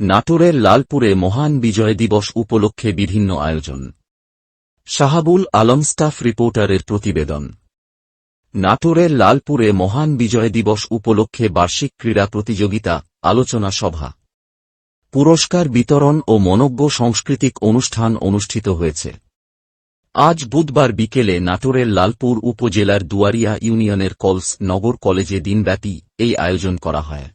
নাটোরের লালপুরে মহান বিজয় দিবস উপলক্ষে বিভিন্ন আয়োজন। শাহাবুল আলম স্টাফ রিপোর্টারের প্রতিবেদন। নাটোরের লালপুরে মহান বিজয় দিবস উপলক্ষে বার্ষিক ক্রীড়া প্রতিযোগিতা, আলোচনা সভা। পুরস্কার বিতরণ ও মনজ্ঞ সাংস্কৃতিক অনুষ্ঠান অনুষ্ঠিত হয়েছে। আজ বুধবার বিকেলে নাটোরের লালপুর উপজেলার দুয়ারিয়া ইউনিয়নের কলস নগর কলেজে দিনব্যাপী এই আয়োজন করা হয়।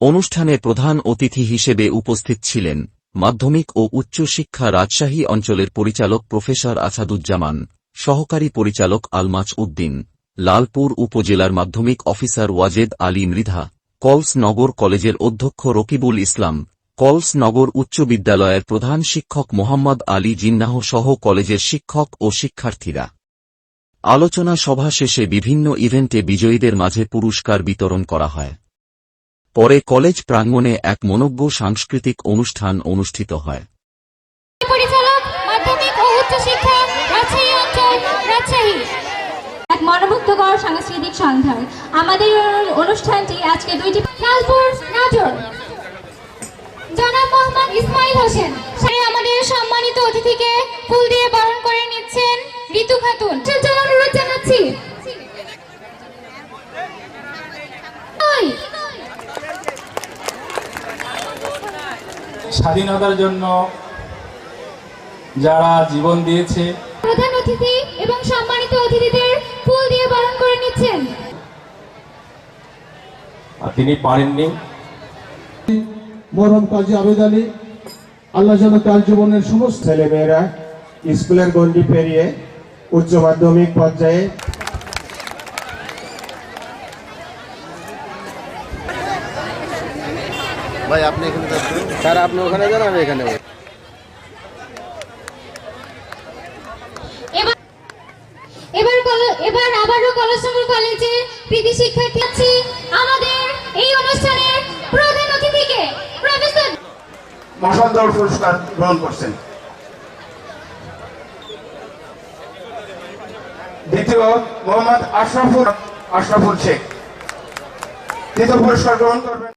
অনুষ্ঠানে প্রধান অতিথি হিসেবে উপস্থিত ছিলেন মাধ্যমিক ও উচ্চশিক্ষা রাজশাহী অঞ্চলের পরিচালক প্রফেসর আসাদুজ্জামান, সহকারী পরিচালক আলমাজ উদ্দিন, লালপুর উপজেলার মাধ্যমিক অফিসার ওয়াজেদ আলী মৃধা কলস নগর কলেজের অধ্যক্ষ রকিবুল ইসলাম কলস নগর উচ্চ বিদ্যালয়ের প্রধান শিক্ষক মোহাম্মদ আলী জিন্নাহ সহ কলেজের শিক্ষক ও শিক্ষার্থীরা। আলোচনা সভা শেষে বিভিন্ন ইভেন্টে বিজয়ীদের মাঝে পুরস্কার বিতরণ করা হয়। পরে কলেজ প্রাঙ্গণে এক মনজ্ঞ সাংস্কৃতিক অনুষ্ঠান অনুষ্ঠিত হয়। পরিচালক মাধ্যমিক ও উচ্চ শিক্ষা রাজশাহী অঞ্চল রাজশাহী। এক মনোমুগ্ধকর সাংস্কৃতিক সন্ধ্যায় আমাদের অনুষ্ঠানটি আজকে দুইটি লালপুর নাটোর। জনাব মোহাম্মদ ইসমাইল হোসেন। আমাদের সম্মানিত অতিথিকে ফুল দিয়ে বরণ করে নিচ্ছেন ঋতু খাতুন তার জন্য অনুরোধ জানাচ্ছি ওই, স্বাধীনতার জন্য যারা জীবন দিয়েছে। প্রধান অতিথি এবং সম্মানিত অতিথিদের ফুল দিয়ে বরণ করে নিচ্ছেন। আর তিনি পারেননি। মরহম কাজী আবেদ আলী আল্লাহ যেন তার জীবনের সমস্ত ছেলেমেয়েরা স্কুলের গণ্ডি পেরিয়ে উচ্চ মাধ্যমিক পর্যায়ে ভাই আপনি এখানে যাচ্ছেন স্যার আপনি ওখানে যান আমি এখানে এবার এবার আবারও কলসঙ্গর কলেজে প্রীতি শিক্ষার্থী আছি আমাদের এই অনুষ্ঠানের প্রধান অতিথিকে প্রফেসর পুরস্কার গ্রহণ করছেন। দ্বিতীয় মোহাম্মদ আশরাফুল আশরাফুল শেখ। তৃতীয় পুরস্কার গ্রহণ করবেন